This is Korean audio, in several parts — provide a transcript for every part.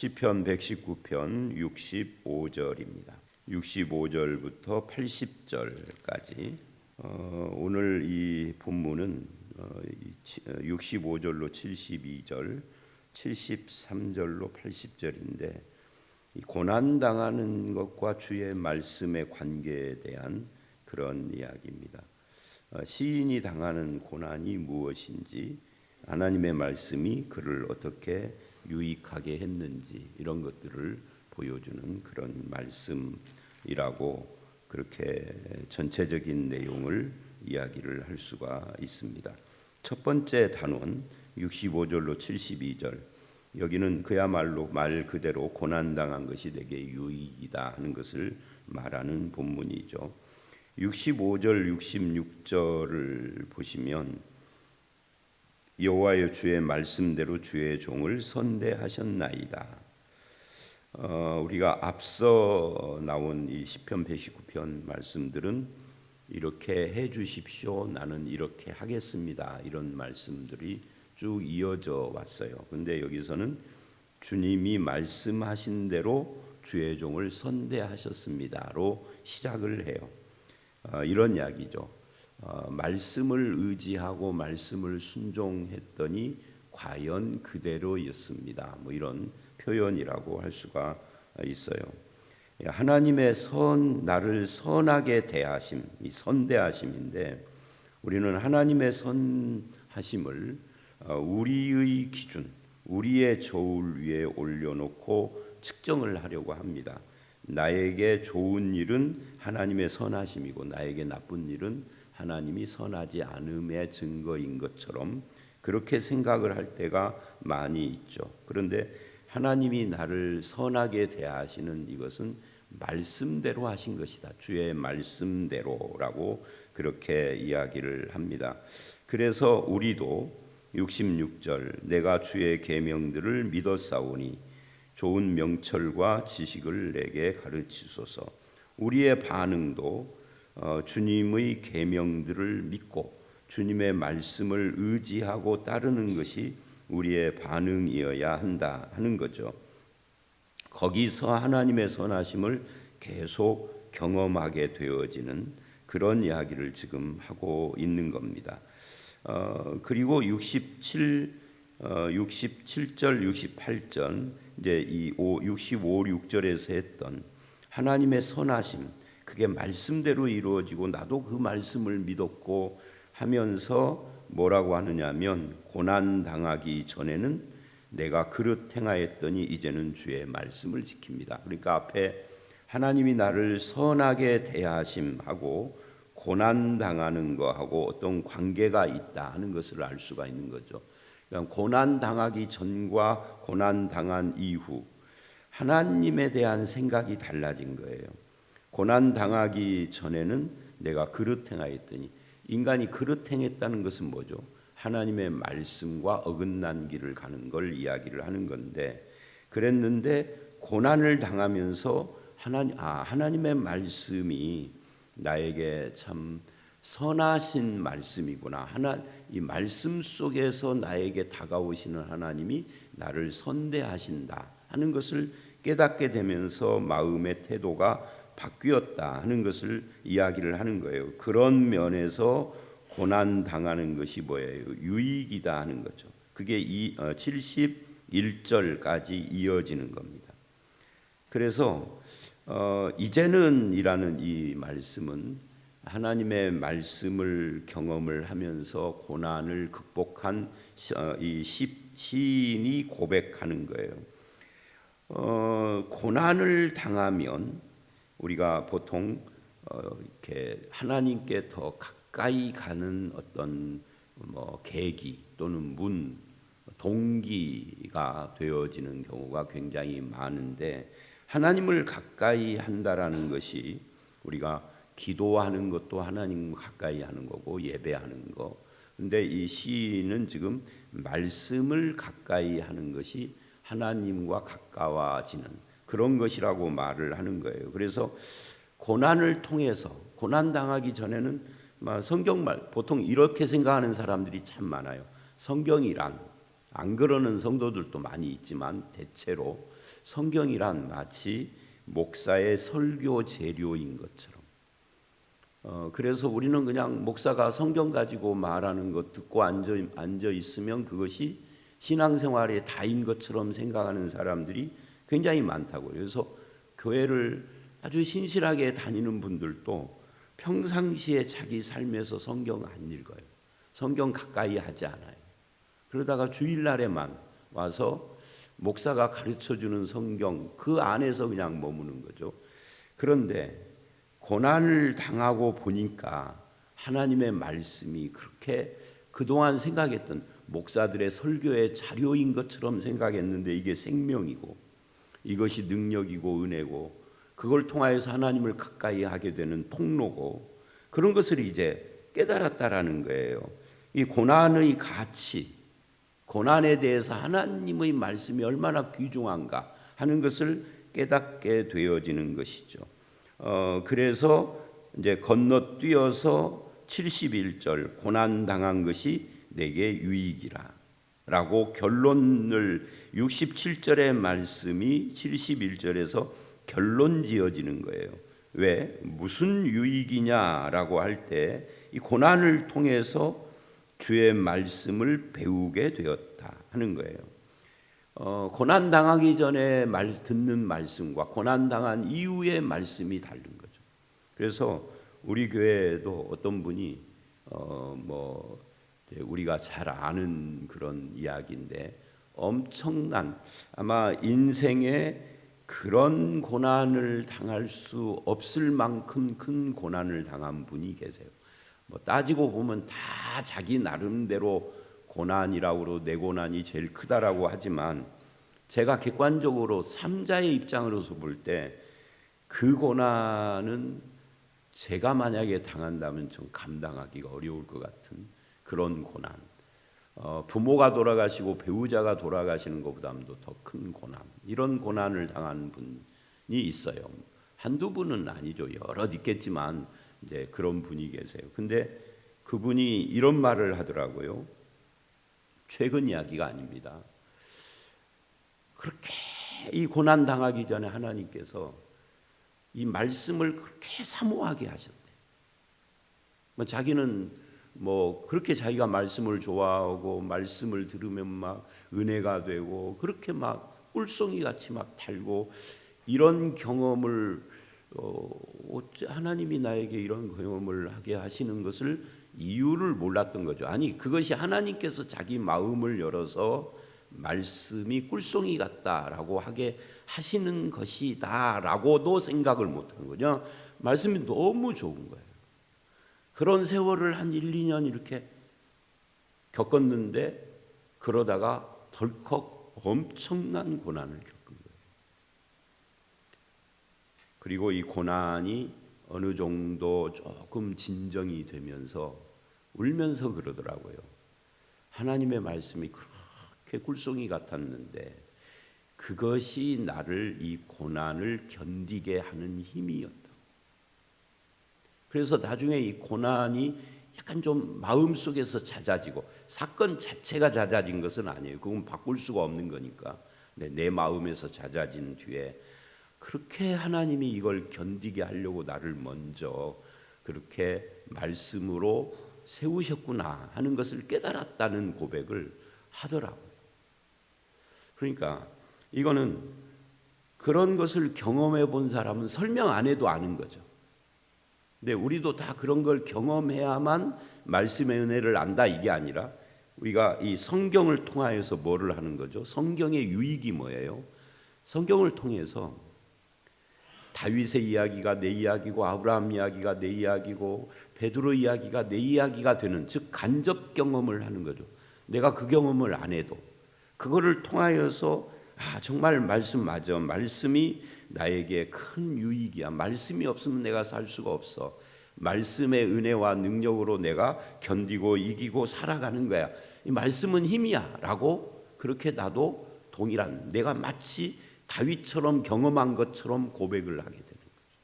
시편 119편 65절입니다. 65절부터 80절까지 어, 오늘 이 본문은 어, 65절로 72절, 73절로 80절인데 고난 당하는 것과 주의 말씀의 관계에 대한 그런 이야기입니다. 어, 시인이 당하는 고난이 무엇인지 하나님의 말씀이 그를 어떻게 유익하게 했는지 이런 것들을 보여주는 그런 말씀이라고 그렇게 전체적인 내용을 이야기를 할 수가 있습니다. 첫 번째 단원 65절로 72절 여기는 그야말로 말 그대로 고난 당한 것이 내게 유익이다 하는 것을 말하는 본문이죠. 65절 66절을 보시면 여호와의 주의 말씀대로 주의 종을 선대하셨나이다. 어, 우리가 앞서 나온 이 시편 119편 말씀들은 이렇게 해 주십시오. 나는 이렇게 하겠습니다. 이런 말씀들이 쭉 이어져 왔어요. 근데 여기서는 주님이 말씀하신 대로 주의 종을 선대하셨습니다로 시작을 해요. 어, 이런 이야기죠. 어, 말씀을 의지하고 말씀을 순종했더니 과연 그대로였습니다. 뭐 이런 표현이라고 할 수가 있어요. 하나님의 선 나를 선하게 대하심, 이 선대하심인데 우리는 하나님의 선하심을 어, 우리의 기준, 우리의 저울 위에 올려놓고 측정을 하려고 합니다. 나에게 좋은 일은 하나님의 선하심이고 나에게 나쁜 일은 하나님이 선하지 않음의 증거인 것처럼 그렇게 생각을 할 때가 많이 있죠. 그런데 하나님이 나를 선하게 대하시는 이것은 말씀대로 하신 것이다. 주의 말씀대로라고 그렇게 이야기를 합니다. 그래서 우리도 66절 내가 주의 계명들을 믿었사오니 좋은 명철과 지식을 내게 가르치소서. 우리의 반응도 어, 주님의 계명들을 믿고 주님의 말씀을 의지하고 따르는 것이 우리의 반응이어야 한다 하는 거죠. 거기서 하나님의 선하심을 계속 경험하게 되어지는 그런 이야기를 지금 하고 있는 겁니다. 어, 그리고 67 어, 67절 68절 이제 이 5, 65 6절에서 했던 하나님의 선하심 그게 말씀대로 이루어지고 나도 그 말씀을 믿었고 하면서 뭐라고 하느냐면 고난 당하기 전에는 내가 그릇 행하였더니 이제는 주의 말씀을 지킵니다. 그러니까 앞에 하나님이 나를 선하게 대하심하고 고난 당하는 거하고 어떤 관계가 있다 하는 것을 알 수가 있는 거죠. 그러니까 고난 당하기 전과 고난 당한 이후 하나님에 대한 생각이 달라진 거예요. 고난 당하기 전에는 내가 그릇 행하였더니 인간이 그릇 행했다는 것은 뭐죠? 하나님의 말씀과 어긋난 길을 가는 걸 이야기를 하는 건데 그랬는데 고난을 당하면서 하나님 아 하나님의 말씀이 나에게 참 선하신 말씀이구나. 하나 이 말씀 속에서 나에게 다가오시는 하나님이 나를 선대하신다 하는 것을 깨닫게 되면서 마음의 태도가 바뀌었다 하는 것을 이야기를 하는 거예요. 그런 면에서 고난 당하는 것이 뭐예요? 유익이다 하는 거죠. 그게 이 71절까지 어, 이어지는 겁니다. 그래서 어, 이제는이라는 이 말씀은 하나님의 말씀을 경험을 하면서 고난을 극복한 어, 이 시인이 고백하는 거예요. 어, 고난을 당하면 우리가 보통 어, 이렇게 하나님께 더 가까이 가는 어떤 뭐 계기 또는 문 동기가 되어지는 경우가 굉장히 많은데 하나님을 가까이 한다라는 것이 우리가 기도하는 것도 하나님 가까이 하는 거고 예배하는 거. 근데 이 시인은 지금 말씀을 가까이 하는 것이 하나님과 가까워지는 그런 것이라고 말을 하는 거예요. 그래서 고난을 통해서 고난 당하기 전에는 성경 말 보통 이렇게 생각하는 사람들이 참 많아요. 성경이란 안 그러는 성도들도 많이 있지만 대체로 성경이란 마치 목사의 설교 재료인 것처럼 어, 그래서 우리는 그냥 목사가 성경 가지고 말하는 것 듣고 앉아, 앉아 있으면 그것이 신앙생활의 다인 것처럼 생각하는 사람들이 굉장히 많다고요. 그래서 교회를 아주 신실하게 다니는 분들도 평상시에 자기 삶에서 성경 안 읽어요. 성경 가까이 하지 않아요. 그러다가 주일날에만 와서 목사가 가르쳐 주는 성경 그 안에서 그냥 머무는 거죠. 그런데 고난을 당하고 보니까 하나님의 말씀이 그렇게 그동안 생각했던 목사들의 설교의 자료인 것처럼 생각했는데 이게 생명이고 이것이 능력이고 은혜고 그걸 통하여서 하나님을 가까이 하게 되는 통로고 그런 것을 이제 깨달았다라는 거예요. 이 고난의 가치, 고난에 대해서 하나님의 말씀이 얼마나 귀중한가 하는 것을 깨닫게 되어지는 것이죠. 어, 그래서 이제 건너뛰어서 71절 고난 당한 것이 내게 유익이라 라고 결론을 67절의 말씀이 71절에서 결론 지어지는 거예요. 왜 무슨 유익이냐라고 할 때 이 고난을 통해서 주의 말씀을 배우게 되었다 하는 거예요. 어, 고난 당하기 전에 말 듣는 말씀과 고난 당한 이후의 말씀이 다른 거죠. 그래서 우리 교회에도 어떤 분이 어, 뭐 우리가 잘 아는 그런 이야기인데 엄청난 아마 인생에 그런 고난을 당할 수 없을 만큼 큰 고난을 당한 분이 계세요. 뭐 따지고 보면 다 자기 나름대로 고난이라고 내 고난이 제일 크다라고 하지만 제가 객관적으로 삼자의 입장으로서 볼 때 그 고난은 제가 만약에 당한다면 좀 감당하기가 어려울 것 같은 그런 고난. 어, 부모가 돌아가시고 배우자가 돌아가시는 것보다도 더 큰 고난. 이런 고난을 당한 분이 있어요. 한두 분은 아니죠. 여러 있겠지만 이제 그런 분이 계세요. 근데 그분이 이런 말을 하더라고요. 최근 이야기가 아닙니다. 그렇게 이 고난 당하기 전에 하나님께서 이 말씀을 그렇게 사모하게 하셨대. 뭐 자기는 뭐 그렇게 자기가 말씀을 좋아하고 말씀을 들으면 막 은혜가 되고 그렇게 막 꿀송이 같이 막 달고 이런 경험을 어, 하나님이 나에게 이런 경험을 하게 하시는 것을 이유를 몰랐던 거죠. 아니 그것이 하나님께서 자기 마음을 열어서 말씀이 꿀송이 같다라고 하게 하시는 것이다라고도 생각을 못하는 거죠. 말씀이 너무 좋은 거예요. 그런 세월을 한 1, 2년 이렇게 겪었는데 그러다가 덜컥 엄청난 고난을 겪은 거예요. 그리고 이 고난이 어느 정도 조금 진정이 되면서 울면서 그러더라고요. 하나님의 말씀이 그렇게 꿀송이 같았는데 그것이 나를 이 고난을 견디게 하는 힘이었다. 그래서 나중에 이 고난이 약간 좀 마음 속에서 잦아지고 사건 자체가 잦아진 것은 아니에요. 그건 바꿀 수가 없는 거니까. 네, 내 마음에서 잦아진 뒤에 그렇게 하나님이 이걸 견디게 하려고 나를 먼저 그렇게 말씀으로 세우셨구나 하는 것을 깨달았다는 고백을 하더라고요. 그러니까 이거는 그런 것을 경험해 본 사람은 설명 안 해도 아는 거죠. 근데 우리도 다 그런 걸 경험해야만 말씀의 은혜를 안다 이게 아니라 우리가 이 성경을 통하여서 뭐를 하는 거죠? 성경의 유익이 뭐예요? 성경을 통해서 다윗의 이야기가 내 이야기고 아브라함 이야기가 내 이야기고 베드로 이야기가 내 이야기가 되는 즉 간접 경험을 하는 거죠. 내가 그 경험을 안 해도 그거를 통하여서 아 정말 말씀 맞아. 말씀이 나에게 큰 유익이야. 말씀이 없으면 내가 살 수가 없어. 말씀의 은혜와 능력으로 내가 견디고 이기고 살아가는 거야. 이 말씀은 힘이야라고 그렇게 나도 동일한 내가 마치 다윗처럼 경험한 것처럼 고백을 하게 되는 거죠.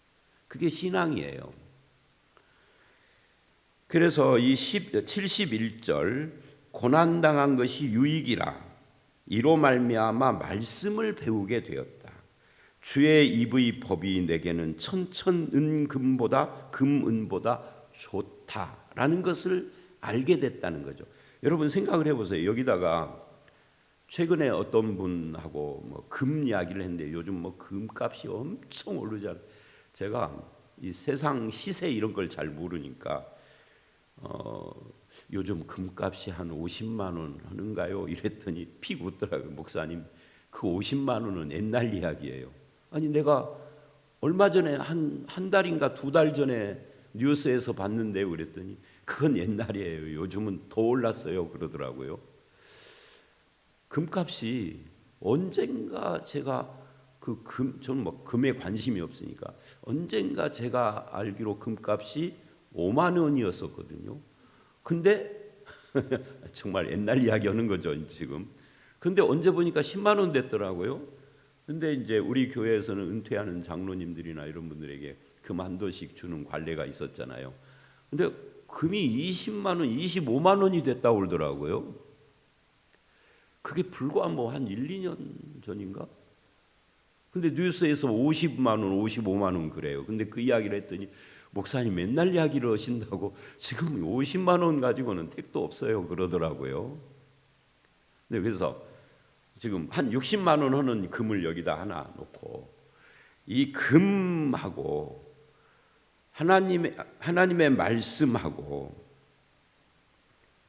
그게 신앙이에요. 그래서 이 71절 고난 당한 것이 유익이라 이로 말미암아 말씀을 배우게 되었다. 주의 입의 법이 내게는 천천은금보다 금은보다 좋다라는 것을 알게 됐다는 거죠. 여러분 생각을 해보세요. 여기다가 최근에 어떤 분하고 뭐 금 이야기를 했는데 요즘 뭐 금값이 엄청 오르잖아요. 제가 이 세상 시세 이런 걸 잘 모르니까 어, 요즘 금값이 한 50만 원 하는가요? 이랬더니 픽 웃더라고요. 목사님 그 50만 원은 옛날 이야기예요. 아니 내가 얼마 전에 한 한 달인가 두 달 전에 뉴스에서 봤는데요. 그랬더니 그건 옛날이에요. 요즘은 더 올랐어요. 그러더라고요. 금값이 언젠가 제가 그 금, 저는 뭐 금에 관심이 없으니까 언젠가 제가 알기로 금값이 5만 원이었었거든요. 근데 정말 옛날 이야기 하는 거죠, 지금. 근데 언제 보니까 10만 원 됐더라고요. 근데 이제 우리 교회에서는 은퇴하는 장로님들이나 이런 분들에게 금한 도씩 주는 관례가 있었잖아요. 근데 금이 20만 원, 25만 원이 됐다 그러더라고요. 그게 불과 뭐 한 1, 2년 전인가? 근데 뉴스에서 50만 원, 55만 원 그래요. 근데 그 이야기를 했더니 목사님 맨날 이야기를 하신다고 지금 50만 원 가지고는 택도 없어요 그러더라고요. 네, 그래서 지금 한 60만 원 하는 금을 여기다 하나 놓고 이 금하고 하나님의 하나님의 말씀하고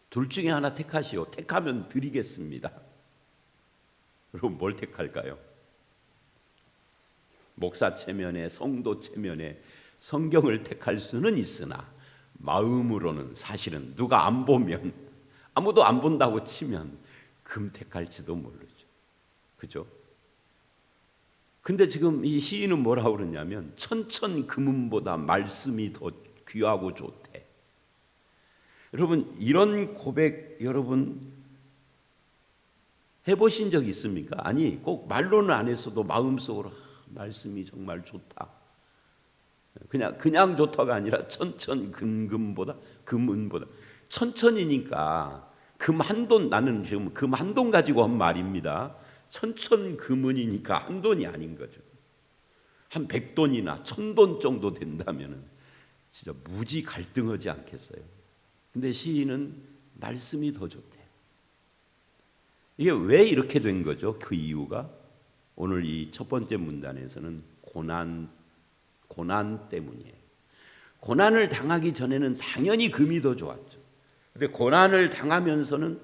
둘 중에 하나 택하시오. 택하면 드리겠습니다. 여러분 뭘 택할까요? 목사 체면에 성도 체면에 성경을 택할 수는 있으나 마음으로는 사실은 누가 안 보면 아무도 안 본다고 치면 금 택할지도 모르죠. 그죠? 근데 지금 이 시인은 뭐라고 그러냐면 천천 금은보다 말씀이 더 귀하고 좋대. 여러분 이런 고백 여러분 해보신 적 있습니까? 아니 꼭 말로는 안 했어도 마음속으로 아, 말씀이 정말 좋다. 그냥 그냥 좋다가 아니라 천천 금금보다 금은보다 천천이니까 금 한 돈 나는 지금 금 한 돈 가지고 한 말입니다. 천천 금은이니까 한 돈이 아닌 거죠. 한 백돈이나 천돈 정도 된다면은 진짜 무지 갈등하지 않겠어요. 근데 시인은 말씀이 더 좋대. 이게 왜 이렇게 된 거죠? 그 이유가 오늘 이 첫 번째 문단에서는 고난 고난 때문이에요. 고난을 당하기 전에는 당연히 금이 더 좋았죠. 근데 고난을 당하면서는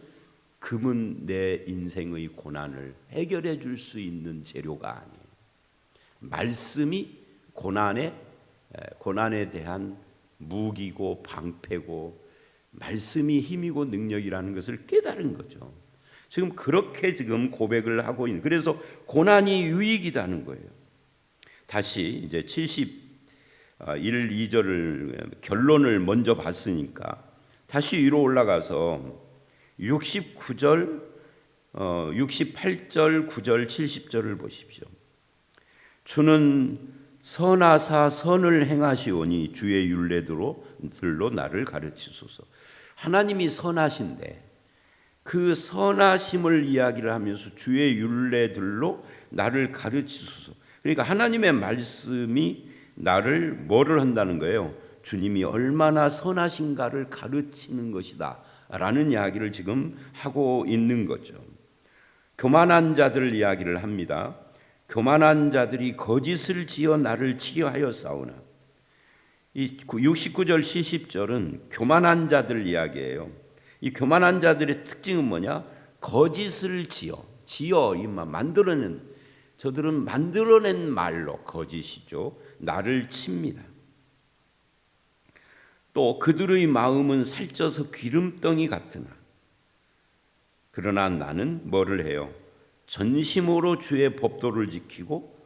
금은 내 인생의 고난을 해결해 줄 수 있는 재료가 아니에요. 말씀이 고난에 고난에 대한 무기고 방패고 말씀이 힘이고 능력이라는 것을 깨달은 거죠. 지금 그렇게 지금 고백을 하고 있는 그래서 고난이 유익이라는 거예요. 다시 이제 71, 2절을 결론을 먼저 봤으니까 다시 위로 올라가서 69절, 68절, 9절, 70절을 보십시오. 주는 선하사 선을 행하시오니 주의 율례들로 나를 가르치소서. 하나님이 선하신데 그 선하심을 이야기를 하면서 주의 율례들로 나를 가르치소서. 그러니까 하나님의 말씀이 나를 뭐를 한다는 거예요? 주님이 얼마나 선하신가를 가르치는 것이다. 라는 이야기를 지금 하고 있는 거죠. 교만한 자들 이야기를 합니다. 교만한 자들이 거짓을 지어 나를 치려하여 싸우나. 이 69절 70절은 교만한 자들 이야기예요. 이 교만한 자들의 특징은 뭐냐? 거짓을 지어, 지어 이만 만들어낸 저들은 만들어낸 말로 거짓이죠. 나를 칩니다. 또 그들의 마음은 살쪄서 기름덩이 같으나 그러나 나는 뭐를 해요? 전심으로 주의 법도를 지키고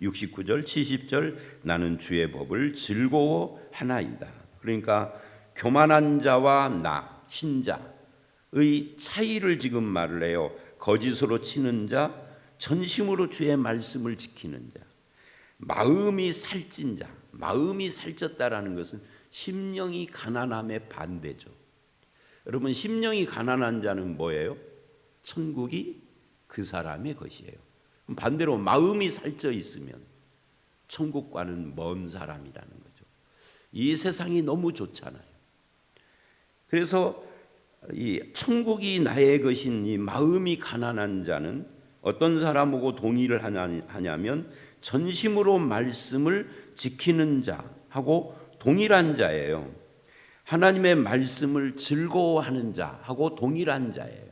69절 70절 나는 주의 법을 즐거워하나이다. 그러니까 교만한 자와 나 신자의 차이를 지금 말을 해요. 거짓으로 치는 자, 전심으로 주의 말씀을 지키는 자. 마음이 살찐 자, 마음이 살쪘다라는 것은 심령이 가난함의 반대죠. 여러분 심령이 가난한 자는 뭐예요? 천국이 그 사람의 것이에요. 반대로 마음이 살쪄 있으면 천국과는 먼 사람이라는 거죠. 이 세상이 너무 좋잖아요. 그래서 이 천국이 나의 것인 이 마음이 가난한 자는 어떤 사람하고 동의를 하냐- 하냐면 전심으로 말씀을 지키는 자하고 동일한 자예요. 하나님의 말씀을 즐거워하는 자하고 동일한 자예요.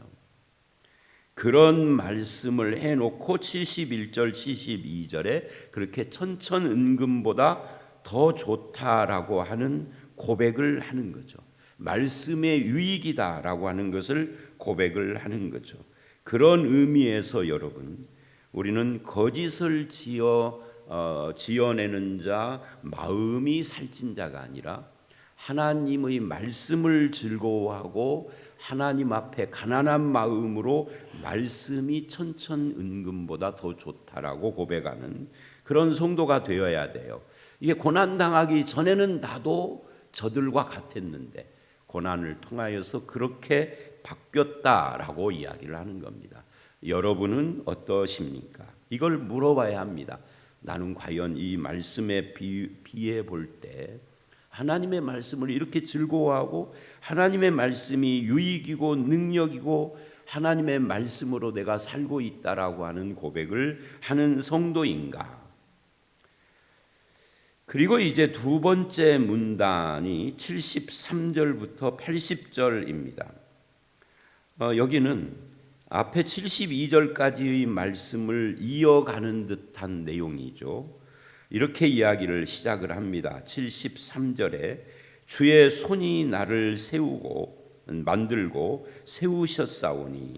그런 말씀을 해놓고 71절, 72절에 그렇게 천천은금보다 더 좋다라고 하는 고백을 하는 거죠. 말씀의 유익이다라고 하는 것을 고백을 하는 거죠. 그런 의미에서 여러분, 우리는 거짓을 지어 어, 지어내는 자, 마음이 살찐 자가 아니라 하나님의 말씀을 즐거워하고 하나님 앞에 가난한 마음으로 말씀이 천천 은금보다 더 좋다라고 고백하는 그런 성도가 되어야 돼요. 이게 고난 당하기 전에는 나도 저들과 같았는데 고난을 통하여서 그렇게 바뀌었다라고 이야기를 하는 겁니다. 여러분은 어떠십니까? 이걸 물어봐야 합니다. 나는 과연 이 말씀에 비, 비해 볼 때 하나님의 말씀을 이렇게 즐거워하고 하나님의 말씀이 유익이고 능력이고 하나님의 말씀으로 내가 살고 있다라고 하는 고백을 하는 성도인가? 그리고 이제 두 번째 문단이 73절부터 80절입니다. 어, 여기는 앞에 72절까지의 말씀을 이어가는 듯한 내용이죠. 이렇게 이야기를 시작을 합니다. 73절에 주의 손이 나를 세우고 만들고 세우셨사오니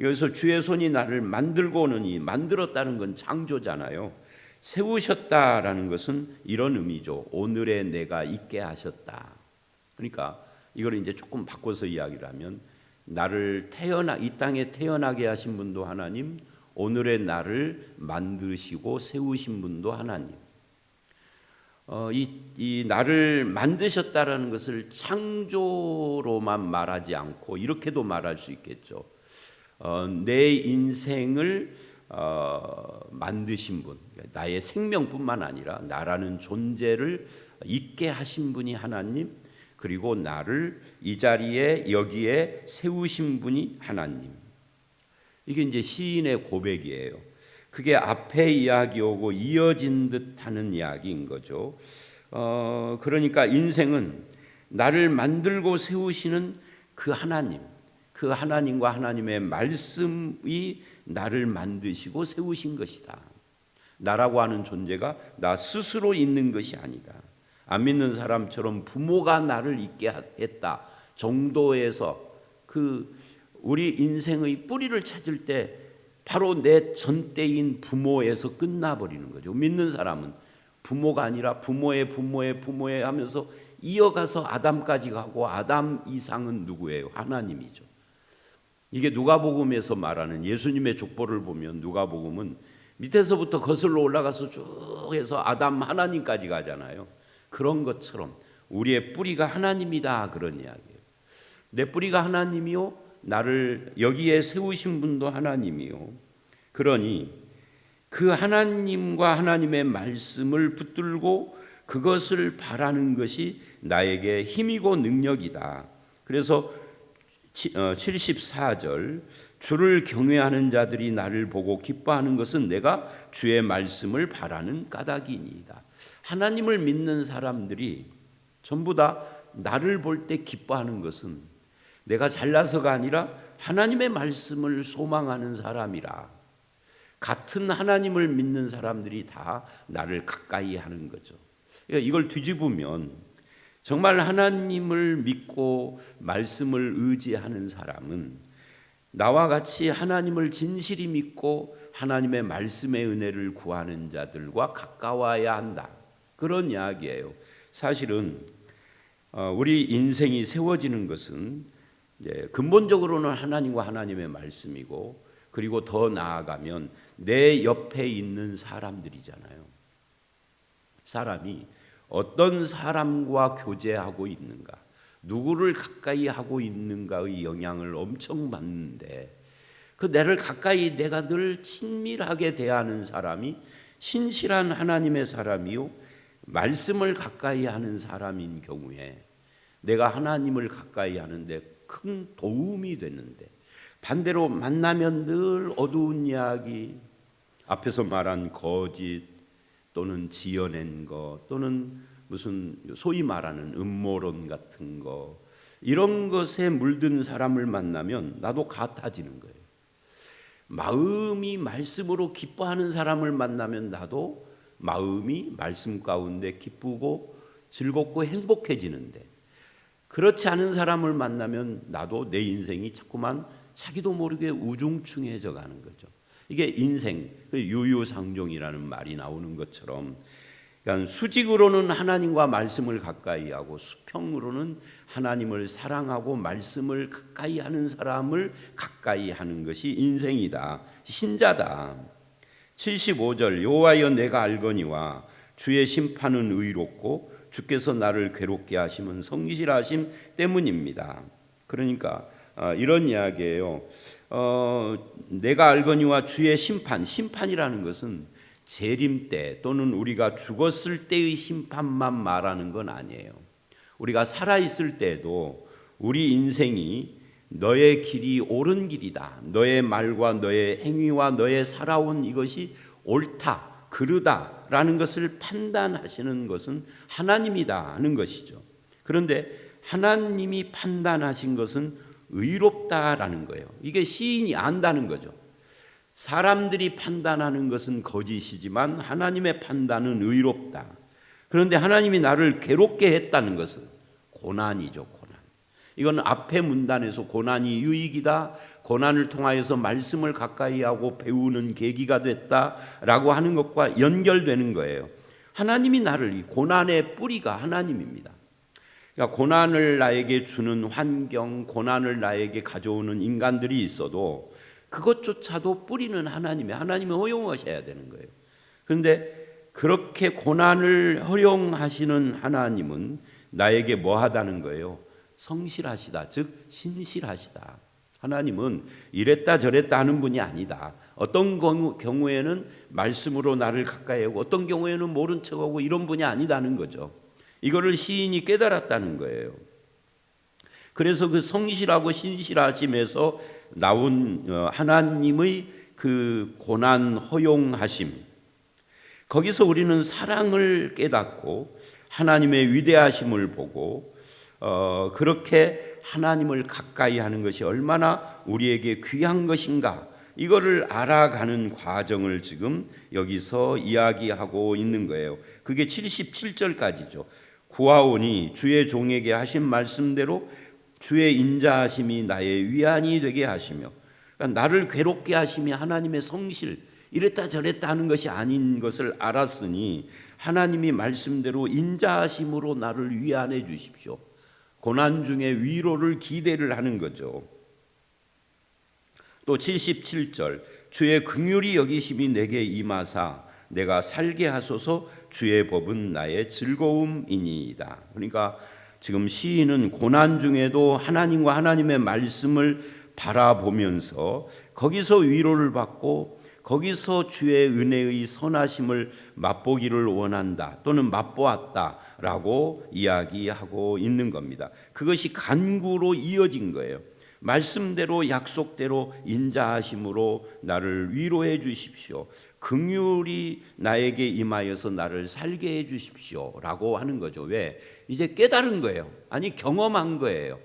여기서 주의 손이 나를 만들고는 만들었다는 건 창조잖아요. 세우셨다라는 것은 이런 의미죠. 오늘의 내가 있게 하셨다. 그러니까 이걸 이제 조금 바꿔서 이야기를 하면 나를 태어나 이 땅에 태어나게 하신 분도 하나님, 오늘의 나를 만드시고 세우신 분도 하나님. 어, 이, 이 나를 만드셨다라는 것을 창조로만 말하지 않고 이렇게도 말할 수 있겠죠. 어, 내 인생을 어, 만드신 분, 나의 생명뿐만 아니라 나라는 존재를 있게 하신 분이 하나님, 그리고 나를 이 자리에 여기에 세우신 분이 하나님. 이게 이제 시인의 고백이에요. 그게 앞에 이야기오고 이어진 듯하는 이야기인 거죠. 어, 그러니까 인생은 나를 만들고 세우시는 그 하나님, 그 하나님과 하나님의 말씀이 나를 만드시고 세우신 것이다. 나라고 하는 존재가 나 스스로 있는 것이 아니다. 안 믿는 사람처럼 부모가 나를 있게 했다 정도에서 그 우리 인생의 뿌리를 찾을 때 바로 내 전때인 부모에서 끝나버리는 거죠. 믿는 사람은 부모가 아니라 부모의 부모의 부모의 하면서 이어가서 아담까지 가고 아담 이상은 누구예요? 하나님이죠. 이게 누가복음에서 말하는 예수님의 족보를 보면 누가복음은 밑에서부터 거슬러 올라가서 쭉 해서 아담 하나님까지 가잖아요. 그런 것처럼 우리의 뿌리가 하나님이다 그런 이야기예요. 내 뿌리가 하나님이요 나를 여기에 세우신 분도 하나님이요. 그러니 그 하나님과 하나님의 말씀을 붙들고 그것을 바라는 것이 나에게 힘이고 능력이다. 그래서 74절 주를 경외하는 자들이 나를 보고 기뻐하는 것은 내가 주의 말씀을 바라는 까닭이니이다. 하나님을 믿는 사람들이 전부 다 나를 볼 때 기뻐하는 것은 내가 잘나서가 아니라 하나님의 말씀을 소망하는 사람이라. 같은 하나님을 믿는 사람들이 다 나를 가까이 하는 거죠. 그러니까 이걸 뒤집으면 정말 하나님을 믿고 말씀을 의지하는 사람은 나와 같이 하나님을 진실이 믿고 하나님의 말씀의 은혜를 구하는 자들과 가까워야 한다. 그런 이야기예요. 사실은 어, 우리 인생이 세워지는 것은 근본적으로는 하나님과 하나님의 말씀이고 그리고 더 나아가면 내 옆에 있는 사람들이잖아요. 사람이 어떤 사람과 교제하고 있는가, 누구를 가까이 하고 있는가의 영향을 엄청 받는데 그 나를 가까이 내가 늘 친밀하게 대하는 사람이 신실한 하나님의 사람이요 말씀을 가까이 하는 사람인 경우에 내가 하나님을 가까이 하는데 큰 도움이 되는데 반대로 만나면 늘 어두운 이야기 앞에서 말한 거짓 또는 지어낸 거 또는 무슨 소위 말하는 음모론 같은 거 이런 것에 물든 사람을 만나면 나도 같아지는 거예요. 마음이 말씀으로 기뻐하는 사람을 만나면 나도 마음이 말씀 가운데 기쁘고 즐겁고 행복해지는데 그렇지 않은 사람을 만나면 나도 내 인생이 자꾸만 자기도 모르게 우중충해져 가는 거죠. 이게 인생 그 유유상종이라는 말이 나오는 것처럼 그러니까 수직으로는 하나님과 말씀을 가까이 하고 수평으로는 하나님을 사랑하고 말씀을 가까이 하는 사람을 가까이 하는 것이 인생이다. 신자다. 75절 여호와여 내가 알거니와 주의 심판은 의롭고 주께서 나를 괴롭게 하심은 성실하심 때문입니다. 그러니까 어, 이런 이야기예요. 어, 내가 알거니와 주의 심판, 심판이라는 것은 재림 때 또는 우리가 죽었을 때의 심판만 말하는 건 아니에요. 우리가 살아 있을 때도 우리 인생이 너의 길이 옳은 길이다. 너의 말과 너의 행위와 너의 살아온 이것이 옳다, 그르다라는 것을 판단하시는 것은 하나님이다 하는 것이죠. 그런데 하나님이 판단하신 것은 의롭다라는 거예요. 이게 시인이 안다는 거죠. 사람들이 판단하는 것은 거짓이지만 하나님의 판단은 의롭다. 그런데 하나님이 나를 괴롭게 했다는 것은 고난이죠, 고난. 이건 앞에 문단에서 고난이 유익이다. 고난을 통하여서 말씀을 가까이 하고 배우는 계기가 됐다라고 하는 것과 연결되는 거예요. 하나님이 나를 이 고난의 뿌리가 하나님입니다. 그러니까 고난을 나에게 주는 환경, 고난을 나에게 가져오는 인간들이 있어도 그것조차도 뿌리는 하나님이 허용하셔야 되는 거예요. 그런데 그렇게 고난을 허용하시는 하나님은 나에게 뭐 하다는 거예요? 성실하시다. 즉 신실하시다. 하나님은 이랬다 저랬다 하는 분이 아니다. 어떤 경우 에는 말씀으로 나를 가까이 하고 어떤 경우에는 모른 척하고 이런 분이 아니다는 거죠. 이거를 시인이 깨달았다는 거예요. 그래서 그 성실하고 신실하심에서 나온 어, 하나님의 그 고난 허용하심 거기서 우리는 사랑을 깨닫고 하나님의 위대하심을 보고 어, 그렇게 하나님을 가까이 하는 것이 얼마나 우리에게 귀한 것인가 이거를 알아가는 과정을 지금 여기서 이야기하고 있는 거예요. 그게 77절까지죠. 구하오니 주의 종에게 하신 말씀대로 주의 인자하심이 나의 위안이 되게 하시며 그러니까 나를 괴롭게 하심이 하나님의 성실 이랬다 저랬다 하는 것이 아닌 것을 알았으니 하나님이 말씀대로 인자하심으로 나를 위안해 주십시오. 고난 중에 위로를 기대를 하는 거죠. 또 77절 주의 긍휼이 여기심이 내게 임하사 내가 살게 하소서 주의 법은 나의 즐거움이니이다. 그러니까 지금 시인은 고난 중에도 하나님과 하나님의 말씀을 바라보면서 거기서 위로를 받고 거기서 주의 은혜의 선하심을 맛보기를 원한다 또는 맛보았다 라고 이야기하고 있는 겁니다. 그것이 간구로 이어진 거예요. 말씀대로 약속대로 인자하심으로 나를 위로해 주십시오. 긍휼이 나에게 임하여서 나를 살게 해 주십시오라고 하는 거죠. 왜? 이제 깨달은 거예요. 아니 경험한 거예요.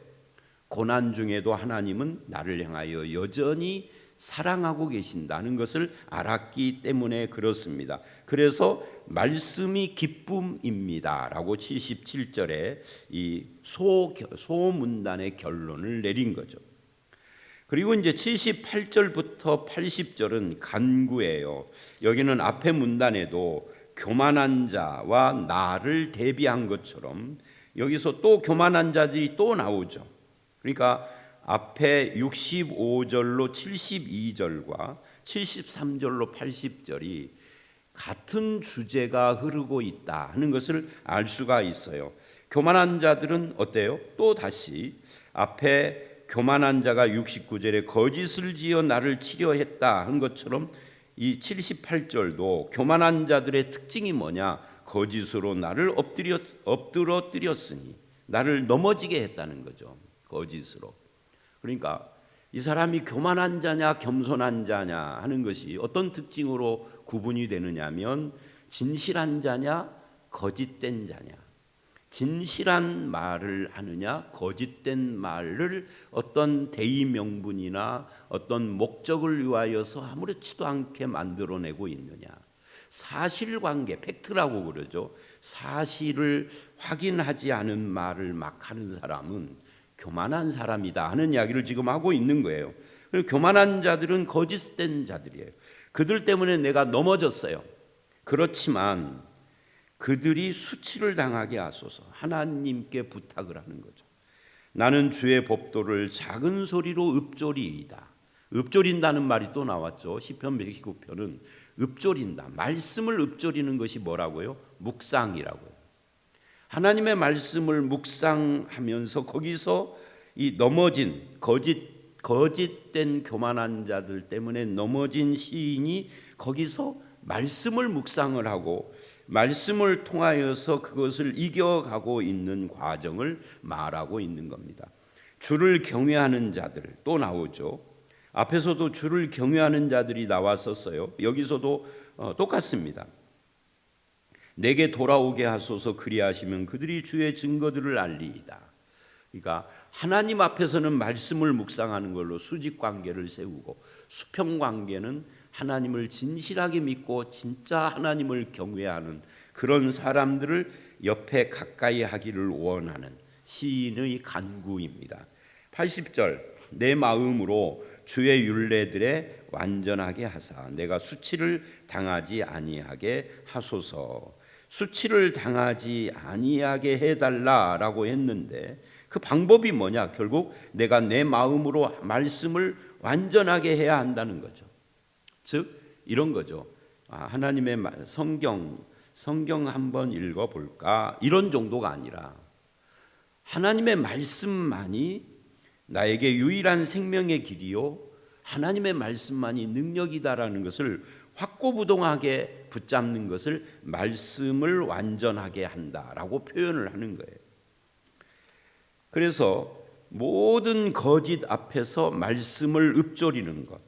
고난 중에도 하나님은 나를 향하여 여전히 사랑하고 계신다는 것을 알았기 때문에 그렇습니다. 그래서 말씀이 기쁨입니다라고 77절에 이 소, 소문단의 결론을 내린 거죠. 그리고 이제 78절부터 80절은 간구예요. 여기는 앞에 문단에도 교만한 자와 나를 대비한 것처럼 여기서 또 교만한 자들이 또 나오죠. 그러니까 앞에 65절로 72절과 73절로 80절이 같은 주제가 흐르고 있다 하는 것을 알 수가 있어요. 교만한 자들은 어때요? 또 다시 앞에 교만한 자가 69절에 거짓을 지어 나를 치려했다 한 것처럼 이 78절도 교만한 자들의 특징이 뭐냐? 거짓으로 나를 엎드려 엎드러뜨렸으니 나를 넘어지게 했다는 거죠. 거짓으로. 그러니까 이 사람이 교만한 자냐 겸손한 자냐 하는 것이 어떤 특징으로 구분이 되느냐면 진실한 자냐 거짓된 자냐. 진실한 말을 하느냐 거짓된 말을 어떤 대의 명분이나 어떤 목적을 위하여서 아무렇지도 않게 만들어내고 있느냐. 사실관계 팩트라고 그러죠. 사실을 확인하지 않은 말을 막 하는 사람은 교만한 사람이다 하는 이야기를 지금 하고 있는 거예요 그리고 교만한 자들은 거짓된 자들이에요 그들 때문에 내가 넘어졌어요 그렇지만 그들이 수치를 당하게 하소서 하나님께 부탁을 하는 거죠. 나는 주의 법도를 작은 소리로 읊조리이다. 읊조린다는 말이 또 나왔죠. 시편 119편은 읊조린다. 말씀을 읊조리는 것이 뭐라고요? 묵상이라고요. 하나님의 말씀을 묵상하면서 거기서 이 넘어진 거짓 거짓된 교만한 자들 때문에 넘어진 시인이 거기서 말씀을 묵상을 하고 말씀을 통하여서 그것을 이겨가고 있는 과정을 말하고 있는 겁니다. 주를 경외하는 자들 또 나오죠. 앞에서도 주를 경외하는 자들이 나왔었어요. 여기서도 어, 똑같습니다. 내게 돌아오게 하소서 그리하시면 그들이 주의 증거들을 알리이다. 그러니까 하나님 앞에서는 말씀을 묵상하는 걸로 수직 관계를 세우고 수평 관계는 하나님을 진실하게 믿고 진짜 하나님을 경외하는 그런 사람들을 옆에 가까이 하기를 원하는 시인의 간구입니다. 80절 내 마음으로 주의 윤례들에 완전하게 하사 내가 수치를 당하지 아니하게 하소서. 수치를 당하지 아니하게 해달라라고 했는데 그 방법이 뭐냐? 결국 내가 내 마음으로 말씀을 완전하게 해야 한다는 거죠. 즉 이런 거죠. 아, 하나님의 성경 성경 한번 읽어 볼까 이런 정도가 아니라 하나님의 말씀만이 나에게 유일한 생명의 길이요 하나님의 말씀만이 능력이다라는 것을 확고부동하게 붙잡는 것을 말씀을 완전하게 한다라고 표현을 하는 거예요. 그래서 모든 거짓 앞에서 말씀을 읊조리는 것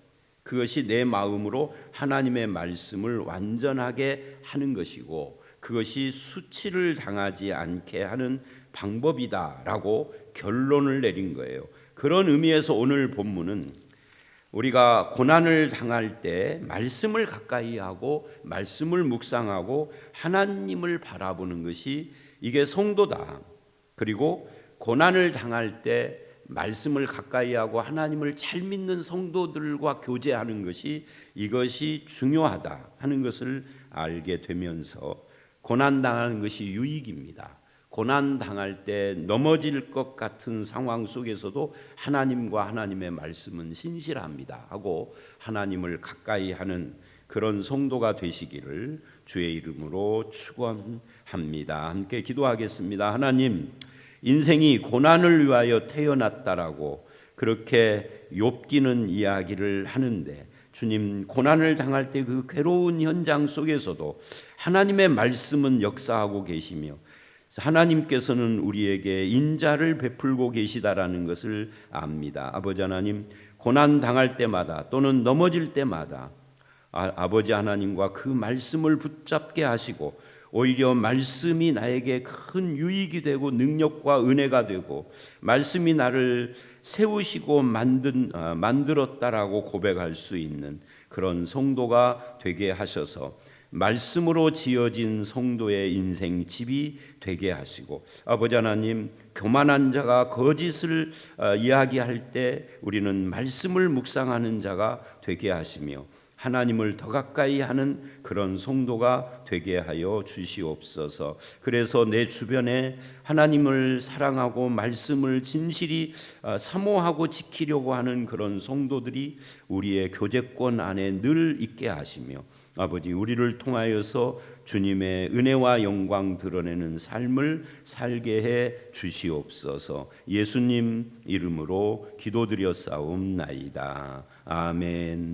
그것이 내 마음으로 하나님의 말씀을 완전하게 하는 것이고 그것이 수치를 당하지 않게 하는 방법이다라고 결론을 내린 거예요. 그런 의미에서 오늘 본문은 우리가 고난을 당할 때 말씀을 가까이 하고 말씀을 묵상하고 하나님을 바라보는 것이 이게 성도다. 그리고 고난을 당할 때 말씀을 가까이 하고 하나님을 잘 믿는 성도들과 교제하는 것이 이것이 중요하다 하는 것을 알게 되면서 고난 당하는 것이 유익입니다. 고난 당할 때 넘어질 것 같은 상황 속에서도 하나님과 하나님의 말씀은 신실합니다 하고 하나님을 가까이 하는 그런 성도가 되시기를 주의 이름으로 축원합니다. 함께 기도하겠습니다. 하나님 인생이 고난을 위하여 태어났다라고 그렇게 욥기는 이야기를 하는데 주님 고난을 당할 때 그 괴로운 현장 속에서도 하나님의 말씀은 역사하고 계시며 하나님께서는 우리에게 인자를 베풀고 계시다라는 것을 압니다. 아버지 하나님 고난 당할 때마다 또는 넘어질 때마다 아, 버지 하나님과 그 말씀을 붙잡게 하시고 오히려 말씀이 나에게 큰 유익이 되고 능력과 은혜가 되고 말씀이 나를 세우시고 만든 어, 만들었다라고 고백할 수 있는 그런 성도가 되게 하셔서 말씀으로 지어진 성도의 인생 집이 되게 하시고 아버지 하나님 교만한 자가 거짓을 어, 이야기할 때 우리는 말씀을 묵상하는 자가 되게 하시며 하나님을 더 가까이 하는 그런 성도가 되게 하여 주시옵소서. 그래서 내 주변에 하나님을 사랑하고 말씀을 진실히 아, 사모하고 지키려고 하는 그런 성도들이 우리의 교제권 안에 늘 있게 하시며 아버지 우리를 통하여서 주님의 은혜와 영광 드러내는 삶을 살게 해 주시옵소서. 예수님 이름으로 기도드려 싸움나이다. 아멘.